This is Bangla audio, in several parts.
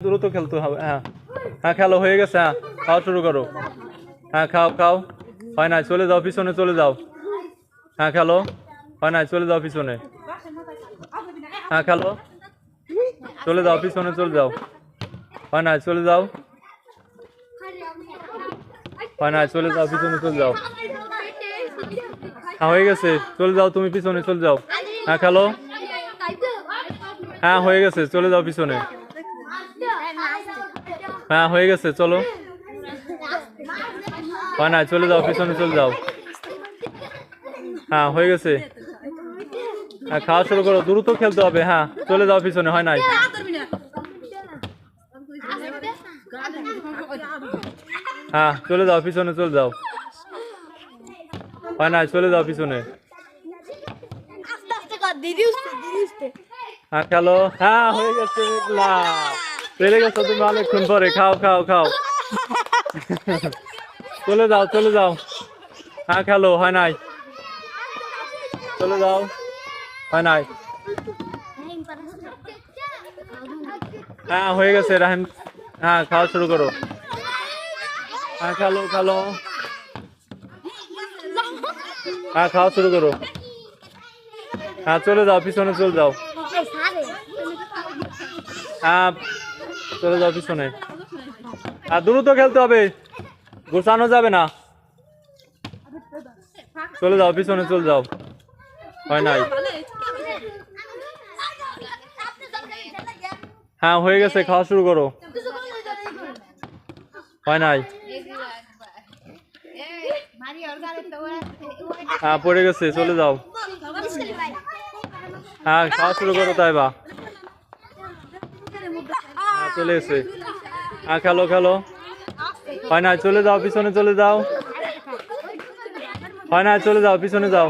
দ্রুত খেলতে হবে হ্যাঁ। হ্যাঁ খেলো, হয়ে গেছে হ্যাঁ। খাওয়া শুরু করো। হ্যাঁ খাও খাও। হয় না চলে যাও, পিছনে চলে যাও। হ্যাঁ খেলো। হয় না চলে যাও, পিছনে। হ্যাঁ খেলো। চলে যাও, পিছনে চলে যাও। হয় না চলে যাও। হয় না চলে যাও, পিছনে চলে যাও। হ্যাঁ হয়ে গেছে, চলে যাও, তুমি পিছনে চলে যাও। হ্যাঁ খেলো। হ্যাঁ হয়ে গেছে, চলে যাও, পিছনে। হ্যাঁ হয়ে গেছে চলো। হয় না চলে যাও পিছনে চলে যাও। হ্যাঁ হয়ে গেছে। হ্যাঁ খাওয়া শুরু করো দ্রুত খেলতে হবে হ্যাঁ চলে যাও পিছনে হয় নাই। হ্যাঁ চলে যাও পিছনে চলে যাও। হয় নাই চলে যাও পিছনে। হ্যাঁ খেলো। হ্যাঁ হয়ে গেছে চলে গেছো তুমি অনেকক্ষণ পরে খাও খাও খাও। চলে যাও চলে যাও। হ্যাঁ খেলো, হয় নাই। চলে যাও, হয় নাই। হ্যাঁ হয়ে গেছে, রাহিম। হ্যাঁ খাওয়া শুরু করো। হ্যাঁ খেলো খেলো। হ্যাঁ খাওয়া শুরু করো। হ্যাঁ চলে যাও, পিছনে চলে যাও। হ্যাঁ চলে যাও পিছনে। আর দ্রুত খেলতে হবে। গোছানো যাবে না। চলে যাও, পিছনে চলে যাও। হয় নাই। হ্যাঁ হয়ে গেছে, খাওয়া শুরু করো। হয় নাই। হ্যাঁ পড়ে গেছে, চলে যাও। হ্যাঁ খাওয়া শুরু করো তাই বা। চলে এসে। হ্যাঁ খেলো খেলো। হয় না, চলে যাও, পিছনে চলে যাও। হয় না, চলে যাও, পিছনে যাও।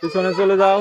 পিছনে চলে যাও।